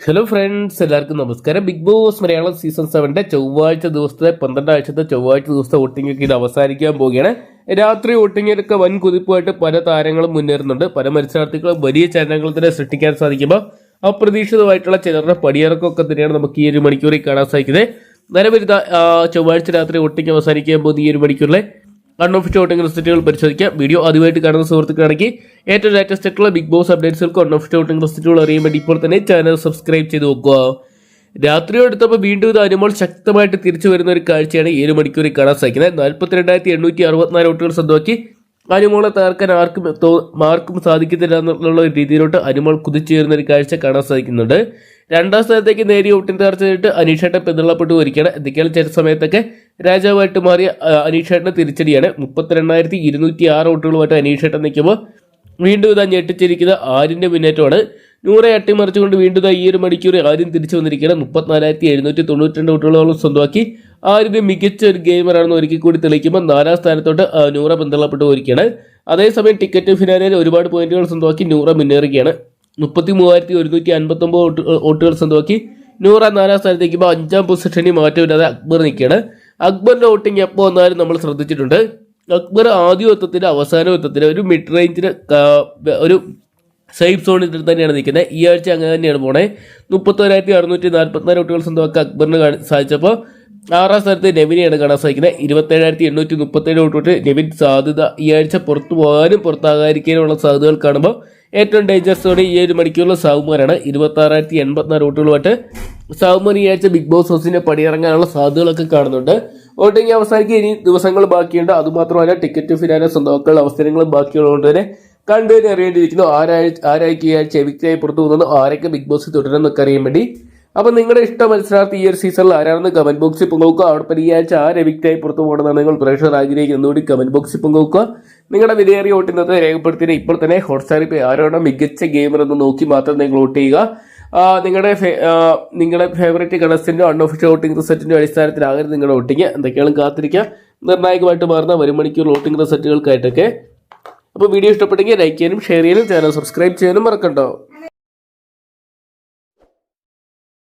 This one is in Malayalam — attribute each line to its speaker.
Speaker 1: ഹലോ ഫ്രണ്ട്സ് എല്ലാവർക്കും നമസ്കാരം. ബിഗ് ബോസ് മലയാളം സീസൺ സെവന്റെ ചൊവ്വാഴ്ച ദിവസത്തെ പന്ത്രണ്ടാഴ്ചത്തെ ചൊവ്വാഴ്ച ദിവസത്തെ വോട്ടിംഗ് ഇത് അവസാനിക്കാൻ പോവുകയാണ്. രാത്രി വോട്ടിങ്ങിലൊക്കെ വൻ കുതിപ്പായിട്ട് പല താരങ്ങളും മുന്നേറുന്നുണ്ട്. പല മത്സരാർത്ഥികളും വലിയ ചലനങ്ങൾ തന്നെ സൃഷ്ടിക്കാൻ സാധിക്കുമ്പോൾ അപ്രതീക്ഷിതമായിട്ടുള്ള ചിലരുടെ പടിയിറക്കമൊക്കെ തന്നെയാണ് നമുക്ക് ഈ ഒരു മണിക്കൂറിൽ കാണാൻ സാധിക്കുന്നത്. നിലവിൽ ചൊവ്വാഴ്ച രാത്രി വോട്ടിംഗ് അവസാനിക്കാൻ പോകുന്ന ഈ ഒരു മണിക്കൂറിലെ അൺഒഫീഷ്യൽ ഷോട്ടിംഗ് റിസൾട്ടുകൾ പരിശോധിക്കാം. വീഡിയോ ആദ്യമായിട്ട് കാണുന്ന സുഹൃത്തുക്കളാണെങ്കിൽ ഏറ്റവും ലേറ്റസ്റ്റ് ആയിട്ടുള്ള ബിഗ് ബോസ് അപ്ഡേറ്റ്സുകൾക്ക് അൺഒഫീഷ്യൽ ഷോട്ടിംഗ് റിസൾട്ടുകൾ അറിയാൻ വേണ്ടി ഇപ്പോൾ തന്നെ ചാനൽ സബ്സ്ക്രൈബ് ചെയ്ത് നോക്കുക. രാത്രി എടുത്തപ്പോൾ വീണ്ടും ഇത് അനുമോൾ ശക്തമായിട്ട് തിരിച്ചു വരുന്ന ഒരു കാഴ്ചയാണ് ഏഴ് മണിക്കൂറിൽ കാണാൻ സാധിക്കുന്നത്. നാൽപ്പത്തിരണ്ടായിരത്തി എണ്ണൂറ്റി അറുപത്തിനാല് വോട്ടുകൾ സ്വന്തമാക്കി. അനുമോളെ തകർക്കാൻ ആർക്കും ആർക്കും സാധിക്കത്തില്ല എന്നുള്ള രീതിയിലോട്ട് അനുമോൾ കുതിച്ചുയരുന്ന ഒരു കാഴ്ച കാണാൻ സാധിക്കുന്നുണ്ട്. രണ്ടാം സ്ഥാനത്തേക്ക് നേരിയ ഒട്ടിൻ തകർച്ച ചെയ്തിട്ട് അനീഷേട്ടൻ പിന്തള്ളപ്പെട്ടു വരികയാണ്. എന്തൊക്കെയാണ് ചില സമയത്തൊക്കെ രാജാവായിട്ട് മാറിയ ആ, അനീഷേട്ടന് തിരിച്ചടിയാണ്. മുപ്പത്തിരണ്ടായിരത്തി ഇരുന്നൂറ്റി ആറ് വോട്ടുകളുമായിട്ട് അനീഷേട്ടൻ നിൽക്കുമ്പോൾ വീണ്ടും ഇതാ ഞെട്ടിച്ചിരിക്കുന്ന ആരിന്റെ മുന്നേറ്റമാണ്. നൂറെ അട്ടിമറിച്ചുകൊണ്ട് വീണ്ടും ഇതാ ഈ ഒരു മണിക്കൂർ ആരും തിരിച്ചു വന്നിരിക്കുകയാണ്. മുപ്പത്തിനാലായിരത്തി എഴുന്നൂറ്റി തൊണ്ണൂറ്റി രണ്ട് വോട്ടുകളോളം സ്വന്തമാക്കി. ആരിന്റെ മികച്ച ഒരു ഗെയിമറാണെന്ന് ഒരിക്കൽ കൂടി തെളിയിക്കുമ്പോൾ നാലാം സ്ഥാനത്തോട്ട് നൂറ പിന്തള്ളപ്പെട്ട് പോയിരിക്കുകയാണ്. അതേസമയം ടിക്കറ്റ് ഫിനാലിൽ ഒരുപാട് പോയിന്റുകൾ സ്വന്തമാക്കി നൂറ മുന്നേറുകയാണ്. മുപ്പത്തി മൂവായിരത്തി ഒരുന്നൂറ്റി അൻപത്തൊമ്പത് വോട്ട് വോട്ടുകൾ സ്വന്തമാക്കി നൂറ നാലാം സ്ഥാനത്തേക്ക് അഞ്ചാം പൊസിഷനിൽ മാറ്റമില്ലാതെ അക്ബർ നിൽക്കുകയാണ്. അക്ബറിന്റെ വോട്ടിംഗ് എപ്പോൾ വന്നാലും നമ്മൾ ശ്രദ്ധിച്ചിട്ടുണ്ട്. അക്ബർ ആദ്യ യുദ്ധത്തിന്റെ അവസാന യുദ്ധത്തിന്റെ ഒരു മിഡ് റേഞ്ചിന് ഒരു സേഫ് സോണിൽ തന്നെയാണ് നിൽക്കുന്നത്. ഈ ആഴ്ച അങ്ങനെ തന്നെയാണ് പോണേ. മുപ്പത്തൊരായിരത്തി അറുന്നൂറ്റി നാൽപ്പത്തിനാല് വോട്ടുകൾ സ്വന്തമാക്കി അക്ബറിന് സാധിച്ചപ്പോൾ ആറാം സ്ഥാനത്ത് നെവിനെയാണ് കാണാൻ സാധിക്കുന്നത്. ഇരുപത്തേഴായിരത്തി എണ്ണൂറ്റി മുപ്പത്തേഴ് വോട്ട് നെവിൻ സാധ്യത ഈ ആഴ്ച പുറത്തു പോകാനും പുറത്താകാതിരിക്കാനുമുള്ള സാധ്യതകൾ കാണുമ്പോൾ ഏറ്റവും ഡേഞ്ചറസോടെ ഈ ഒരു മണിക്കൂറിൽ സാവുമാരാണ്. ഇരുപത്തി ആറായിരത്തി എൺപത്തിനാല് വോട്ടുകളുമായിട്ട് സാവുമാൻ ഈ ആഴ്ച ബിഗ് ബോസ് ഹൗസിനെ പടിയിറങ്ങാനുള്ള സാധ്യതകളൊക്കെ കാണുന്നുണ്ട്. വോട്ടിംഗ് അവസാനിക്കും ഇനി ദിവസങ്ങൾ ബാക്കിയുണ്ട്. അതുമാത്രമല്ല ടിക്കറ്റ് ഫിനാലെ സ്വന്തമാക്കാനുള്ള അവസരങ്ങളും ബാക്കിയുള്ളതുകൊണ്ട് തന്നെ കണ്ടുതന്നെ അറിയേണ്ടിയിരിക്കുന്നു. ആരായി ആരായിരിക്കും ഈ ആഴ്ച എവിക്റ്റായി പുറത്തു പോകുന്നത് ആരൊക്കെ ബിഗ് ബോസ് തുടരുന്നൊക്കെ അറിയാൻ വേണ്ടി അപ്പൊ നിങ്ങളുടെ ഇഷ്ടം മത്സരാർത്ഥി ഈ ഒരു സീസണിൽ ആരാണെന്ന് കമന്റ് ബോക്സിൽ പങ്കുവെക്കുക. അവിടെ ഈ ആഴ്ച ആര് എവിക്റ്റായി പുറത്തു പോകണമെന്നാണ് നിങ്ങൾ പ്രേക്ഷകർ ആഗ്രഹിക്കുന്നതുകൂടി കമന്റ് ബോക്സിൽ പങ്കുവെക്കുക. നിങ്ങളുടെ വിലയേറിയ വോട്ടിനകത്ത് രേഖപ്പെടുത്തിയ ഇപ്പോൾ തന്നെ ഹോട്ട്സ്റ്റാറിൽ ഇപ്പോൾ ആരോടെ മികച്ച ഗെയിമർ എന്ന് നോക്കി മാത്രം നിങ്ങൾ വോട്ട് ചെയ്യുക. നിങ്ങളുടെ നിങ്ങളുടെ ഫേവറേറ്റ് കണസ്റ്റിന്റെ അൺഒഫീഷ്യൽ വോട്ടിംഗ് റിസൾട്ടിന്റെ അടിസ്ഥാനത്തിലാകരുത് നിങ്ങളുടെ വോട്ടിംഗ് എന്തൊക്കെയാണ് കാത്തിരിക്കുക. നിർണായകമായിട്ട് മാറുന്ന ഒരു മണിക്കൂർ വോട്ടിംഗ് റിസൾട്ടുകൾക്കായിട്ടൊക്കെ അപ്പോൾ വീഡിയോ ഇഷ്ടപ്പെട്ടെങ്കിൽ ലൈക്ക് ചെയ്യാനും ഷെയർ ചെയ്യാനും ചാനൽ സബ്സ്ക്രൈബ് ചെയ്യാനും മറക്കണ്ടോ.